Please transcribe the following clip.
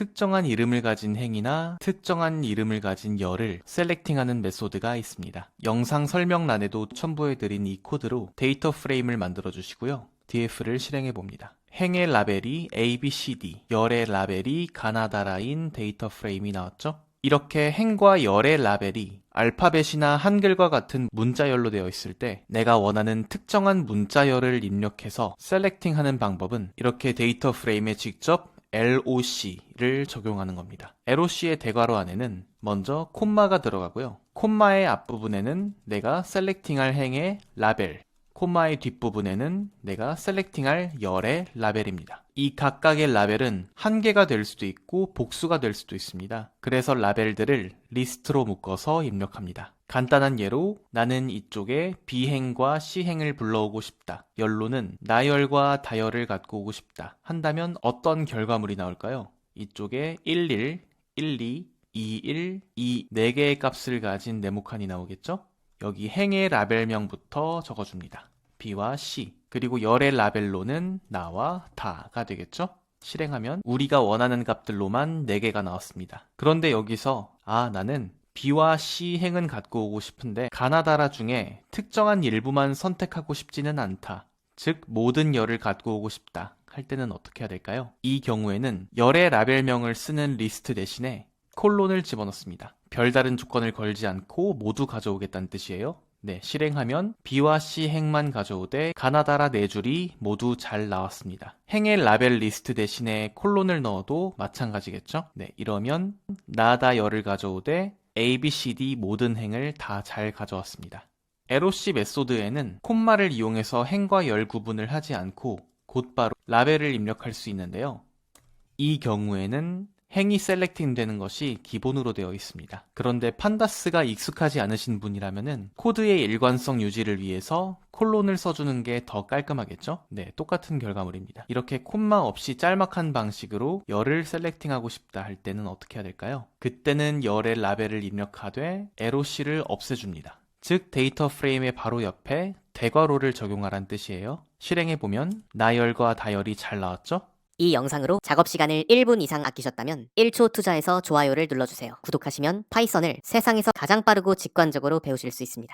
특정한 이름을 가진 행이나 특정한 이름을 가진 열을 셀렉팅하는 메소드가 있습니다. 영상 설명란에도 첨부해드린 이 코드로 데이터 프레임을 만들어 주시고요. df를 실행해 봅니다. 행의 라벨이 ABCD, 열의 라벨이 가나다라인 데이터 프레임이 나왔죠? 이렇게 행과 열의 라벨이 알파벳이나 한글과 같은 문자열로 되어 있을 때 내가 원하는 특정한 문자열을 입력해서 셀렉팅하는 방법은 이렇게 데이터 프레임에 직접 LOC를 적용하는 겁니다. LOC의 대괄호 안에는 먼저 콤마가 들어가고요. 콤마의 앞부분에는 내가 셀렉팅할 행의 라벨, 콤마의 뒷부분에는 내가 셀렉팅할 열의 라벨입니다. 이 각각의 라벨은 한 개가 될 수도 있고 복수가 될 수도 있습니다. 그래서 라벨들을 리스트로 묶어서 입력합니다. 간단한 예로 나는 이쪽에 B행과 C행을 불러오고 싶다. 열로는 나열과 다열을 갖고 오고 싶다. 한다면 어떤 결과물이 나올까요? 이쪽에 11, 12, 21, 2, 4개의 값을 가진 네모칸이 나오겠죠? 여기 행의 라벨명부터 적어줍니다. B와 C. 그리고 열의 라벨로는 나와 다가 되겠죠? 실행하면 우리가 원하는 값들로만 4개가 나왔습니다. 그런데 여기서 아 나는 B와 C 행은 갖고 오고 싶은데 가나다라 중에 특정한 일부만 선택하고 싶지는 않다. 즉 모든 열을 갖고 오고 싶다. 할 때는 어떻게 해야 될까요? 이 경우에는 열의 라벨명을 쓰는 리스트 대신에 콜론을 집어넣습니다. 별다른 조건을 걸지 않고 모두 가져오겠다는 뜻이에요. 네, 실행하면 B와 C 행만 가져오되 가나다라 네 줄이 모두 잘 나왔습니다. 행의 라벨 리스트 대신에 콜론을 넣어도 마찬가지겠죠? 네, 이러면 나다 열을 가져오되 A, B, C, D 모든 행을 다 잘 가져왔습니다. LOC 메소드에는 콤마를 이용해서 행과 열 구분을 하지 않고 곧바로 라벨을 입력할 수 있는데요. 이 경우에는 행이 셀렉팅 되는 것이 기본으로 되어 있습니다. 그런데 판다스가 익숙하지 않으신 분이라면은 코드의 일관성 유지를 위해서 콜론을 써주는 게 더 깔끔하겠죠? 네, 똑같은 결과물입니다. 이렇게 콤마 없이 짤막한 방식으로 열을 셀렉팅하고 싶다 할 때는 어떻게 해야 될까요? 그때는 열의 라벨을 입력하되 LOC를 없애줍니다. 즉 데이터 프레임의 바로 옆에 대괄호를 적용하란 뜻이에요. 실행해보면 나열과 다열이 잘 나왔죠? 이 영상으로 작업 시간을 1분 이상 아끼셨다면 1초 투자해서 좋아요를 눌러주세요. 구독하시면 파이썬을 세상에서 가장 빠르고 직관적으로 배우실 수 있습니다.